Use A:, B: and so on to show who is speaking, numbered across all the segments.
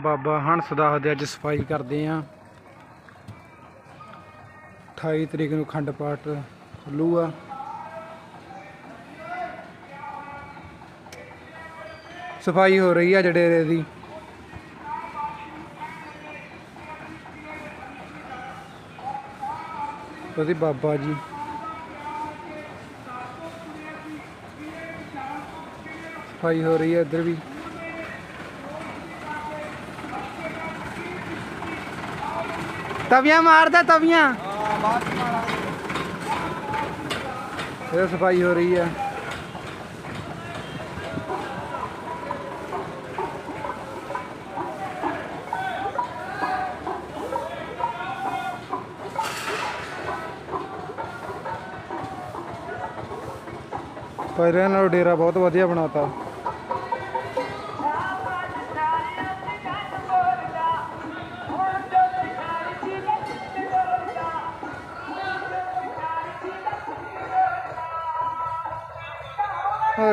A: ਬਾਬਾ ਹੰਸ ਦਾ ਦੇ ਅੱਜ ਸਫ਼ਾਈ ਕਰਦੇ ਆ। 28 ਤਰੀਕ ਨੂੰ ਖੰਡ ਪਾਠ ਖੁੱਲੂਗਾ ਸਫ਼ਾਈ ਹੋ ਰਹੀ ਆ ਜਡੇਰੇ ਦੀ। ਉਹਦੀ ਬਾਬਾ ਜੀ। ਸਫ਼ਾਈ ਹੋ ਰਹੀ ਹੈ ਇੱਧਰ ਵੀ। ਤਵੀਆਂ ਮਾਰਦਾ ਤਵੀਆਂ। ਇਹ ਸਫ਼ਾਈ ਹੋ ਰਹੀ ਹੈ। ਪਹਿਲਾਂ ਨੂੰ ਡੇਰਾ ਬਹੁਤ ਵਧੀਆ ਬਣਾਤਾ।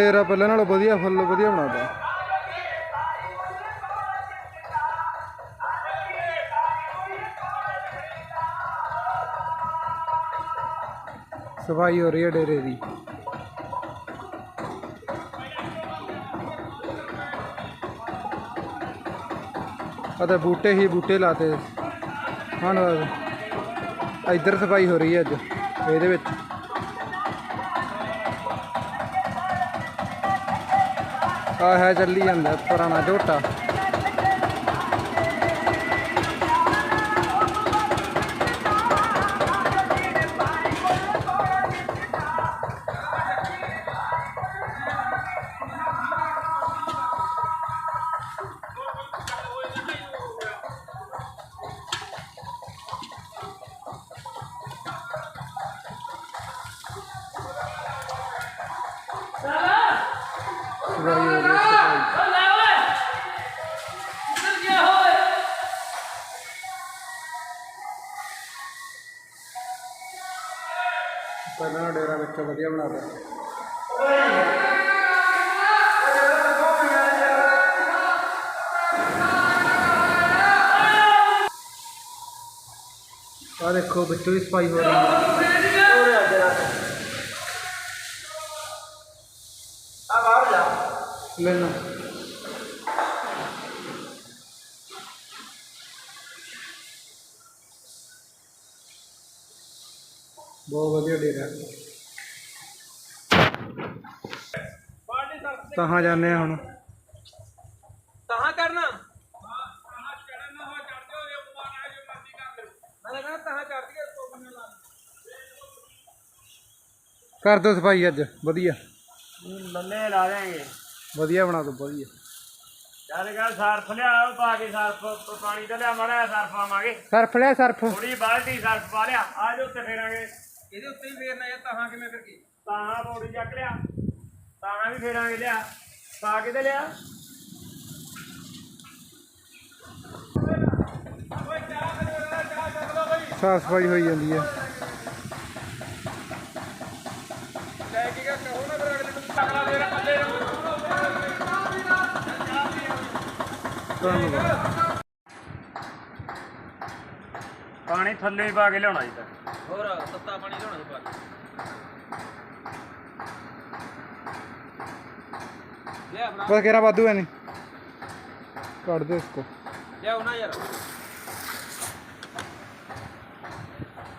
A: ਡੇਰਾ ਪਹਿਲਾਂ ਨਾਲੋਂ ਵਧੀਆ ਫੁੱਲ ਵਧੀਆ ਬਣਾਤਾ ਸਫ਼ਾਈ ਹੋ ਰਹੀ ਹੈ ਡੇਰੇ ਦੀ। ਅਤੇ ਬੂਟੇ ਹੀ ਬੂਟੇ ਲਾਤੇ। ਹੁਣ ਇੱਧਰ ਸਫ਼ਾਈ ਹੋ ਰਹੀ ਹੈ ਅੱਜ, ਇਹਦੇ ਵਿੱਚ। ਆ ਹੈ ਚੱਲੀ ਜਾਂਦਾ ਪੁਰਾਣਾ ਝੋਟਾ। ਨਾਲੋਂ ਵਧੀਆ ਬਣਾਤਾ ਆ ਦੇਖੋ ਵਿੱਚੋਂ ਵੀ ਸਫ਼ਾਈ ਹੋ ਰਹੀ ਹੈ। ਲੈਣਾ ਬਹੁਤ ਵਧੀਆ ਡੇਰਾ। ਕਹਾਂ ਜਾਂਦੇ ਆ ਹੁਣ।
B: ਤਹਾਂ ਕਰਨਾ ਮੈਂ ਕਹਿੰਦਾ ਤਹਾਂ ਚੜ ਕੇ ਸੋ ਬੰਨੇ ਲਾ
A: ਕਰ ਦੋ ਸਫ਼ਾਈ ਅੱਜ ਵਧੀਆ।
B: ਨੰਨੇ ਲਾ ਦੇਾਂਗੇ
A: ਵਧੀਆ ਬਣਾ ਦੋ ਵਧੀਆ।
B: ਚੱਲ ਗਾ ਸਰਫ ਲਿਆ ਉਹ ਪਾ ਕੇ ਸਰਫ ਪਾਣੀ ਤੇ ਲਿਆ ਮੜਾ ਸਰਫ ਆਵਾਂਗੇ
A: ਸਰਫ ਲਿਆ ਸਰਫ।
B: ਥੋੜੀ ਬਾਲਟੀ ਸਰਫ ਪਾ ਲਿਆ ਆ ਜੋ ਉੱਤੇ ਫੇਰਾਂਗੇ। ਇਹਦੇ ਉੱਤੇ ਹੀ ਫੇਰਨਾ ਇਹ ਤਹਾਂ ਕਿਵੇਂ ਫਿਰ ਕੀ ਤਹਾਂ ਬੋੜੀ ਚੱਕ ਲਿਆ। ਤਹਾਂ ਵੀ ਫੇਰਾਂਗੇ ਲਿਆ ਪਾ ਕੇ ਤੇ ਲਿਆ।
A: ਸਾਫ਼ ਸਫ਼ਾਈ ਹੋਈ ਜਾਂਦੀ ਹੈ
B: ਲੈ ਕੇ ਗਿਆ ਕਹੋ ਨਾ ਫਿਰ ਅਗਲੇ ਨੂੰ ਤਕੜਾ ਫੇਰ ਪੱਲੇ
A: ਧੰਨਵਾਦ।
B: ਪਾਣੀ ਥੱਲੇ ਹੀ ਪਾ ਕੇ ਲਿਆਉਣਾ ਜੀ ਤਾਂ।
C: ਹੋਰ ਤੱਤਾ ਪਾਣੀ ਲਿਆਉਣਾ ਜੀ ਪਾ ਲਿਆ ਯਾਰ।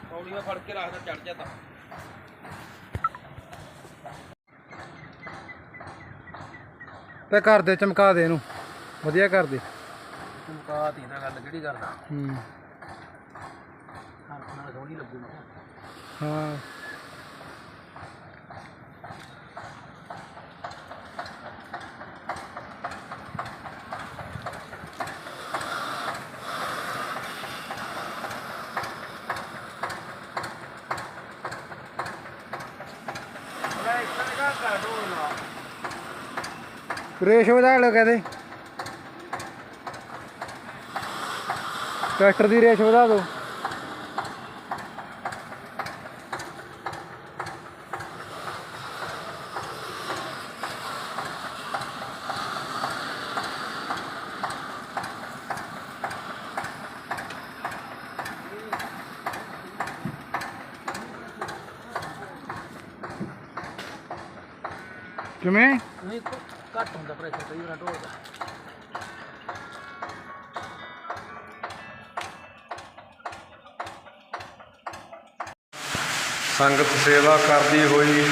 C: ਪੌੜੀ ਮੈਂ ਫੜ ਕੇ ਰੱਖਦਾ ਚੜ ਜਾਂਦਾ
A: ਤੇ। ਕਰ ਦੇ ਚਮਕਾ ਦੇ ਇਹਨੂੰ। ਵਧੀਆ ਕਰ ਦੇ।
C: ਤੂੰ ਕਾ ਤੀ ਨਾ ਗੱਲ ਕਿਹੜੀ ਕਰਦਾ
A: ਹੂੰ।
C: ਨਾਲ ਸੋਹਣੀ ਲੱਗੂ ਮੈਂ।
A: ਹਾਂ। ਰੇਸ਼ ਵਧਾ ਲਓ ਕਹਦੇ। ਟਰੈਕਟਰ ਦੀ ਰੇਸ਼ ਵਧਾ ਦਿਓ। ਕਿਵੇਂ?
C: ਘੱਟ ਹੁੰਦਾ ਪ੍ਰੈਸ਼ਰ ਕਈ ਵਾਰ ਢੋਲਦਾ
D: ਸੰਗਤ ਸੇਵਾ ਕਰਦੀ ਹੋਈ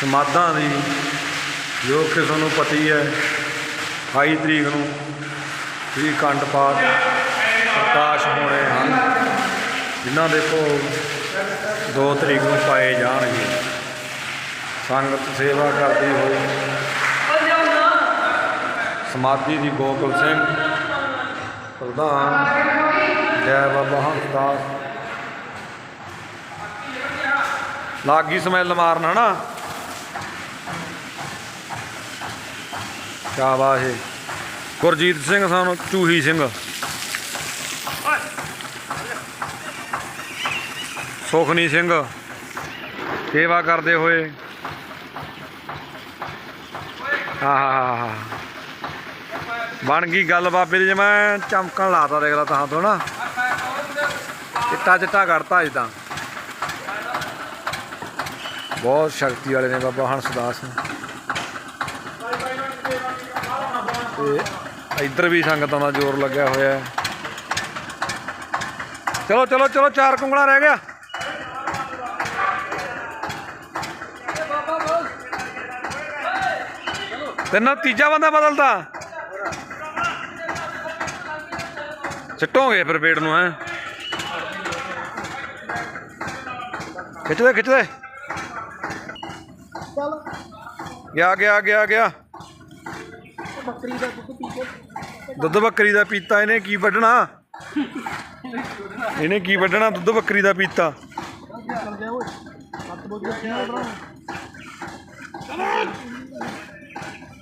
D: ਸਮਾਧਾਂ ਦੀ ਜੋ ਕਿ ਤੁਹਾਨੂੰ ਪਤੀ ਹੈ 28 ਤਰੀਕ ਨੂੰ ਸ੍ਰੀ ਅਖੰਡ ਪਾਠ ਪ੍ਰਕਾਸ਼ ਹੋਣੇ ਹਨ। ਜਿਨ੍ਹਾਂ ਦੇ ਭੋਗ 2 ਤਰੀਕ ਨੂੰ ਪਾਏ ਜਾਣਗੇ। ਸੰਗਤ ਸੇਵਾ ਕਰਦੀ ਹੋਈ ਸਮਾਧੀ ਦੀ ਗੋਕਲ ਸਿੰਘ, ਪ੍ਰਧਾਨ ਜੈ ਬਾਬਾ ਹੰਸਦਾਸ ਲਾਗੀ ਸਮੈਲ ਮਾਰਨ ਨਾ ਸ਼ਾਬਾਸ਼ ਏ। ਗੁਰਜੀਤ ਸਿੰਘ ਸਾਨੂੰ ਚੂਹੀ ਸਿੰਘ। ਸੁਖਨੀ ਸਿੰਘ, ਸੇਵਾ ਕਰਦੇ ਹੋਏ। ਆਹਾ। ਬਣ ਗਈ ਗੱਲ ਬਾਬੇ ਦੀ ਜਿਵੇਂ ਚਮਕਣ ਲਾਤਾ ਦੇਖ ਲਾ ਤਾਂ ਤੋਂ ਨਾ ਚਿੱਟਾ ਚਿੱਟਾ ਕਰਤਾ ਅੱਜ ਤਾਂ। ਬਹੁਤ ਸ਼ਕਤੀ ਵਾਲੇ ਨੇ ਬਾਬਾ ਹੰਸਦਾਸ ਤੇ ਇੱਧਰ ਵੀ ਸੰਗਤਾਂ ਦਾ ਜ਼ੋਰ ਲੱਗਿਆ ਹੋਇਆ ਹੈ। ਚਲੋ ਚਲੋ ਚਲੋ, ਚਾਰ ਕੁੰਗਲਾ ਰਹਿ ਗਿਆ। ਤੈਨੂੰ ਤੀਜਾ ਬੰਦਾ ਬਦਲਦਾ। ਸਿੱਟੋਗੇ ਫਿਰ ਪੇੜ ਨੂੰ ਹੈ? ਖਿੱਚ ਦੇ ਖਿੱਚ ਦੇ। ਗਿਆ ਗਿਆ ਗਿਆ ਗਿਆ।
C: ਬੱਕਰੀ ਦਾ ਦੁੱਧ ਪੀ ਕੇ।
D: ਦੁੱਧ ਬੱਕਰੀ ਦਾ ਪੀਤਾ ਇਹਨੇ ਕੀ ਵੱਢਣਾ? ਇਹਨੇ ਕੀ ਵੱਢਣਾ ਦੁੱਧ ਬੱਕਰੀ ਦਾ ਪੀਤਾ?
C: ਚੱਲ ਗਿਆ ਓਏ ਹੱਥ ਬੋਝ ਕੇ ਆਉਣਾ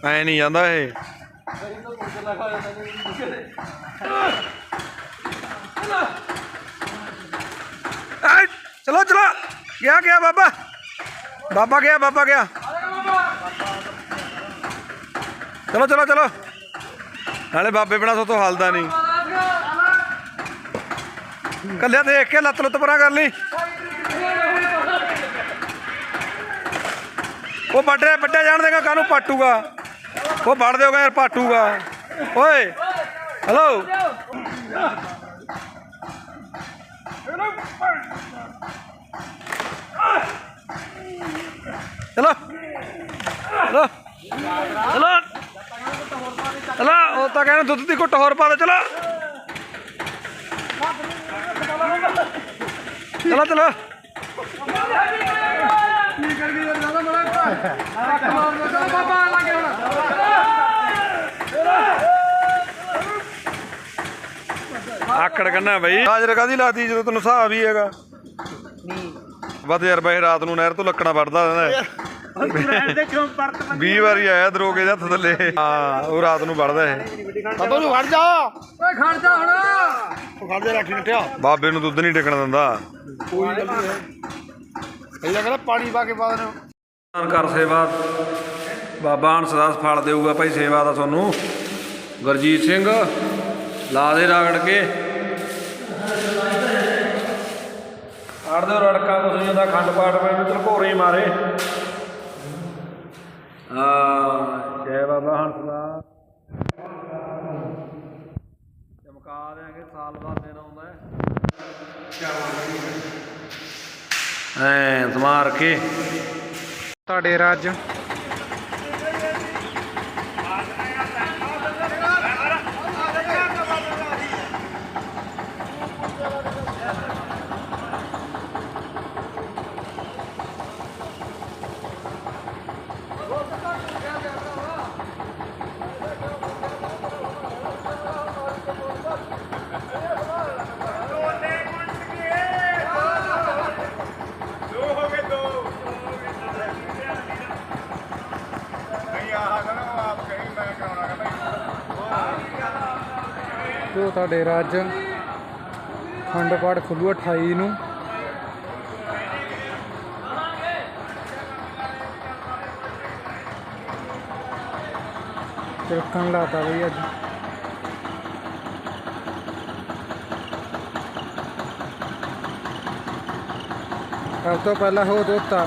D: ਐ ਨਹੀਂ ਜਾਂਦਾ ਇਹ। ਐ, ਚਲੋ ਚਲੋ। ਗਿਆ ਗਿਆ ਬਾਬਾ। ਬਾਬਾ ਗਿਆ ਬਾਬਾ ਗਿਆ। ਚਲੋ ਚਲੋ ਚਲੋ। ਨਾਲੇ ਬਾਬੇ ਬਿਨਾ ਸੋ ਤੋਂ ਹਲਦਾ ਨਹੀਂ। ਕੱਲਿਆ ਦੇਖ ਕੇ ਲੱਤ ਲੁੱਤ ਪਰਾਂ ਕਰ ਲਈ। ਉਹ ਵੱਡੇ ਵੱਡੇ ਜਾਣ ਦੇਗਾ ਕਾਹਨੂੰ ਪਾਟੂਗਾ। ਉਹ ਵੱਢ ਦਿਓਗਾ ਯਾਰ ਪਾਟੂਗਾ। ਓਏ ਹੈਲੋ ਚਲੋ। ਚਲੋ। ਚਲੋ। ਚਲੋ, ਉਹ ਤਾਂ ਕਹਿੰਦੇ ਦੁੱਧ ਦੀ ਘੁੱਟ ਹੋਰ ਪਾ ਦੇ, ਚਲੋ। ਚਲੋ ਚਲੋ। ਆਕੜ ਕੰਨਾ ਬਈ। ਹਾਜ਼ਰ ਕਾਦੀ ਲਾਤੀ ਜਦੋਂ ਤੈਨੂੰ ਹਿਸਾਬ ਹੀ ਹੈਗਾ?
C: ਨਹੀਂ।
D: ਬਸ ਯਾਰ ਬਈ ਰਾਤ ਨੂੰ ਨਹਿਰ ਤੋਂ ਲੱਕਣਾ ਵੜਦਾ ਰਹਿੰਦਾ ਹੈ।
B: ਦੇ ਕਿਉਂ ਪਰਤ
D: 20 ਵਾਰੀ ਆਇਆ ਦਰੋਗੇ ਦੇ ਹੱਥ ਥੱਲੇ। ਹਾਂ ਉਹ ਰਾਤ ਨੂੰ ਵੜਦਾ ਹੈ
C: ਬਾਬਾ ਨੂੰ ਵੜ ਜਾ।
A: ਓਏ ਖੜ ਜਾ ਹੁਣ।
C: ਖੜ ਜਾ ਰੱਖੀ ਨਟਿਆ
D: ਬਾਬੇ ਨੂੰ ਦੁੱਧ ਨਹੀਂ ਟਿਕਣ ਦਿੰਦਾ।
C: ਕੋਈ ਗੱਲ ਨਹੀਂ। ਇਹ ਕਹਿੰਦਾ ਪਾਣੀ ਪਾ ਕੇ ਪਾ
D: ਦਾਨ ਕਰ ਸੇਵਾ। ਬਾਬਾ ਹੰਸਦਾਸ ਫਲ ਦੇਊਗਾ ਭਾਈ ਸੇਵਾ ਦਾ ਤੁਹਾਨੂੰ। ਗੁਰਜੀਤ ਸਿੰਘ ਲਾ ਦੇ ਰਗੜ ਕੇ। ਆੜ ਦੇ ਰੜਕਾ ਕੁਛ ਨਹੀਂ ਖੰਡ ਪਾਠ ਮੈਨੂੰ ਤਲਕੋਰੇ ਹੀ ਮਾਰੇ। ਆ, ਜੈ ਬਾਬਾ ਹੰਸਦਾਸ ਚਮਕਾ ਦੇਾਂਗੇ ਸਾਲ ਬਾਅਦ ਦਿਨ ਆਉਂਦਾ ਹੈ। ਐ ਸਮਾਰ ਕੇ
A: ਤੁਹਾਡੇ ਰਾਜ
B: ਦੋ ਹੋ ਗਏ ਦੋ ਨਹੀਂ ਆਹ ਕਹਿੰਦਾ ਆਪ ਕਹੀਂ ਮੈਂ ਕਰਾਉਣਾ ਕਹਿੰਦਾ
A: ਜੋ ਤੁਹਾਡੇ ਰਾਜ। ਖੰਡ ਪਾਠ ਖੁੱਲੂ 28 ਨੂੰ। ਤਿਲਕਣ ਲਾਤਾ ਬਈ ਅੱਜ। ਸਭ ਤੋਂ ਪਹਿਲਾਂ ਹੋ ਦੋਤਾ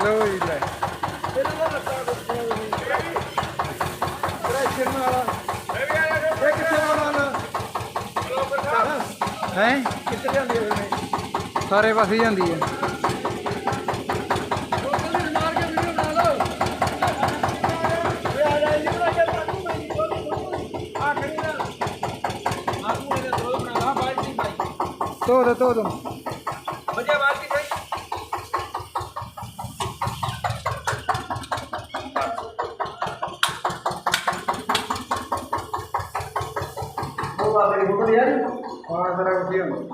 C: ਲੋ ਜੀ ਲੈ ਹੈ
A: ਕਿੱਥੇ ਜਾਂਦੀ ਹੈ
C: ਸਾਰੇ ਪਾਸੇ ਜਾਂਦੀ ਹੈ। ਧੋ ਦੋ ਧੋ ਦੋ। ਹਾਂ ਸਾਰਾ ਕੁਝ ਹੀ ਹੁੰਦਾ
B: ਸੇਵਾ ਕਰਦੇ ਆ ਬਾਬਿਆਂ ਦੀ
C: ਬੋਲ ਕੇ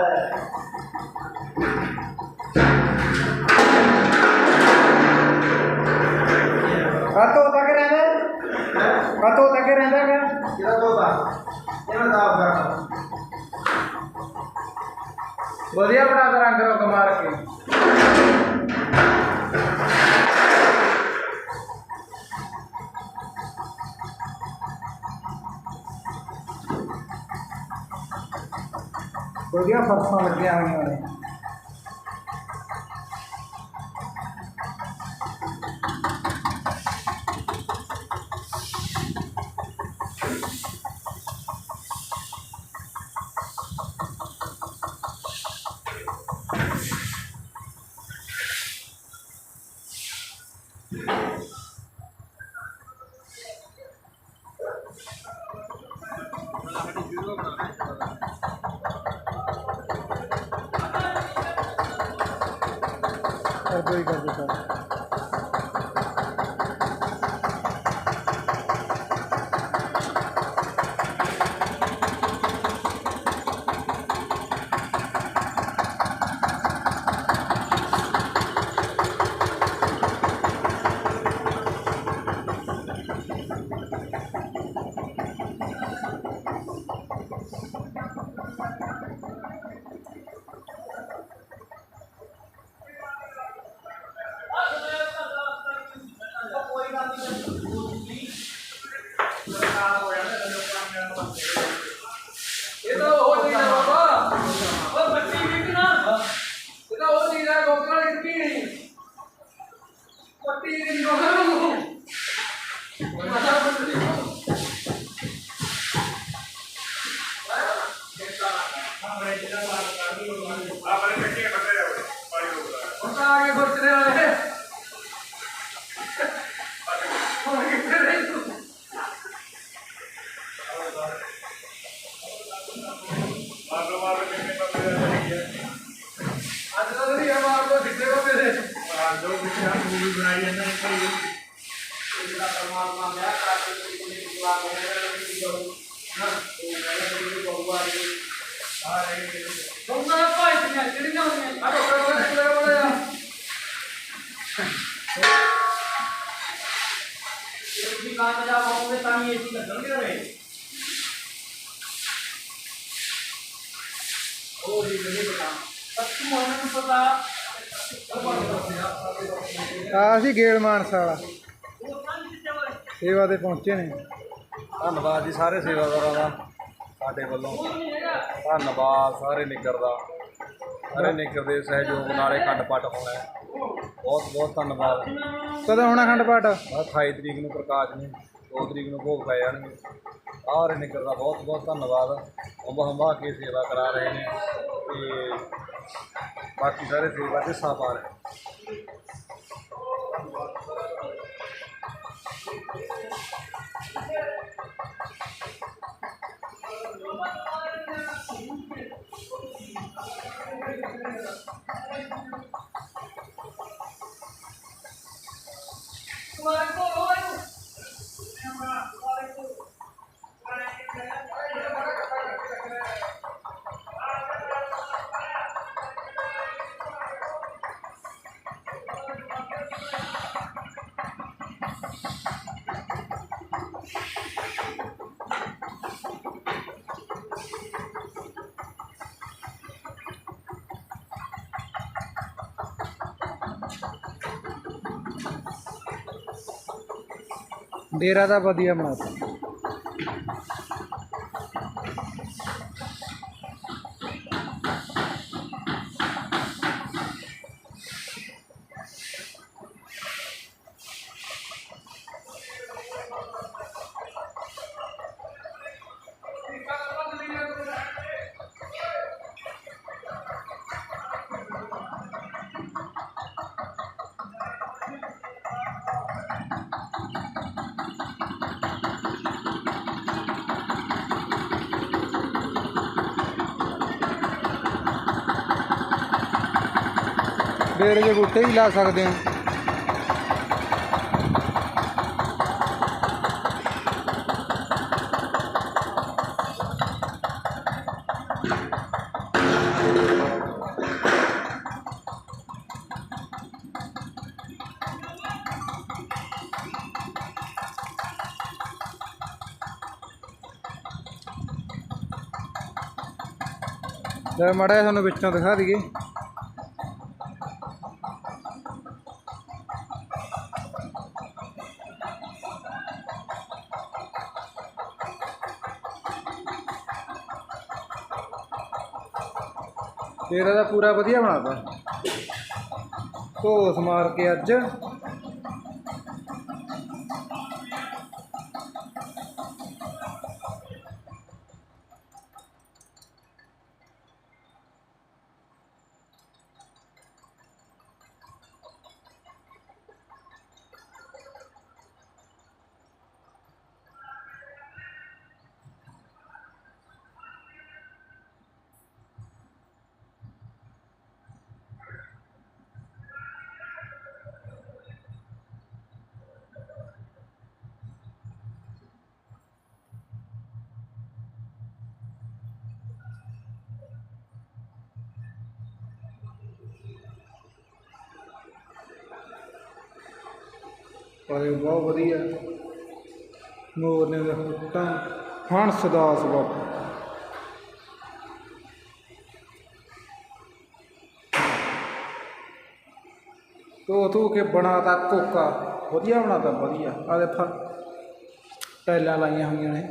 C: ਵਧੀਆ ਬਣਾ ਤਾ ਰੰਗ ਰੋਕ ਮਾਰ ਕੇ। ਵਧੀਆ ਫਸਲਾਂ ਲੱਗੀਆਂ ਹੋਈਆਂ ਨੇ।
B: ਜਿਹੜਾ ਪਰਮਾਤਮਾ ਵਿਆਹ ਕਰਾ ਕੇ ਕੋਈ ਕੋਈ ਦੁਆ ਕਰੇ ਕਿ ਜੋ ਉਹ ਕਹਿੰਦਾ ਕਿ ਬਹੂਆ ਦੀ ਸਾਰੇ
A: ਦੋਨਾਂ ਭਾਈ ਦੀਆਂ ਜਿਹੜੀਆਂ ਹੋਈਆਂ ਆ ਡਾਕਟਰ ਕੋਲ ਕਿਹੜਾ ਬੋਲਿਆ
B: ਤੁਸੀਂ ਕਾਮਯਾਬ ਹੋਵੋਗੇ ਤਾਂ ਹੀ ਏਸੀ ਲੱਗਣਗੇ ਰੇ ਉਹ ਜੀ ਨਹੀਂ ਪਤਾ। ਸੱਚੂ ਮਨ ਨੂੰ ਪਤਾ
C: ਆ ਅਸੀਂ ਗੇਲ ਮਾਨਸਾ ਵਾਲਾ। ਸੇਵਾ ਤੇ ਪਹੁੰਚੇ ਨੇ।
D: ਧੰਨਵਾਦ ਜੀ ਸਾਰੇ ਸੇਵਾਦਾਰਾਂ ਦਾ ਸਾਡੇ ਵੱਲੋਂ। ਧੰਨਵਾਦ ਸਾਰੇ ਨਿੱਗਰ ਦਾ। ਸਾਰੇ ਨਿੱਗਰ ਦੇ ਸਹਿਯੋਗ ਨਾਲ ਇਹ ਖੰਡ ਪਾਠ ਹੋਣਾ ਹੈ। ਬਹੁਤ ਬਹੁਤ ਧੰਨਵਾਦ।
C: ਕਦੋਂ ਹੋਣਾ ਖੰਡ ਪਾਠ?
D: ਆਹ 28 ਤਰੀਕ ਨੂੰ ਪ੍ਰਕਾਸ਼ ਨੂੰ 2 ਤਰੀਕ ਨੂੰ ਭੋਗ ਪੈ ਜਾਣਗੇ। ਸਾਰੇ ਨਿੱਗਰ ਦਾ ਬਹੁਤ ਬਹੁਤ ਧੰਨਵਾਦ ਅੰਬ ਹੰਬਾ ਕੇ ਸੇਵਾ ਕਰਾ ਰਹੇ ਨੇ ਤੇ ਬਾਕੀ ਸਾਰੇ ਸੇਵਾ 'ਚ ਹਿੱਸਾ ਪਾ ਰਹੇ
A: ਡੇਰਾ ਦਾ ਵਧੀਆ ਬਣਾਤਾ। ਡੇਰੇ ਦੇ ਬੂਟੇ ਵੀ ਲਾ ਸਕਦੇ ਹੋ। ਲੈ ਮਾੜਾ ਜਿਹਾ ਤੁਹਾਨੂੰ ਵਿੱਚੋਂ ਦਿਖਾ ਦਈਏ। ਫੇਰ ਇਹਦਾ ਪੂਰਾ ਵਧੀਆ ਬਣਾਤਾ। ਧੋਸ ਮਾਰ ਕੇ ਅੱਜ। ਪਰ ਬਹੁਤ ਵਧੀਆ। ਮੋਰ ਨੇ ਦੇ ਹੰਸ ਦਾਸ ਸਬਬ ਤੋ ਤੋ ਕੇ ਬਣਾਤਾ ਕੋਕਾ। ਵਧੀਆ ਬਣਾਤਾ, ਵਧੀਆ। ਆਦੇ ਫ ਟੈਲਾਂ ਲਾਈਆਂ ਹੋਈਆਂ ਨੇ।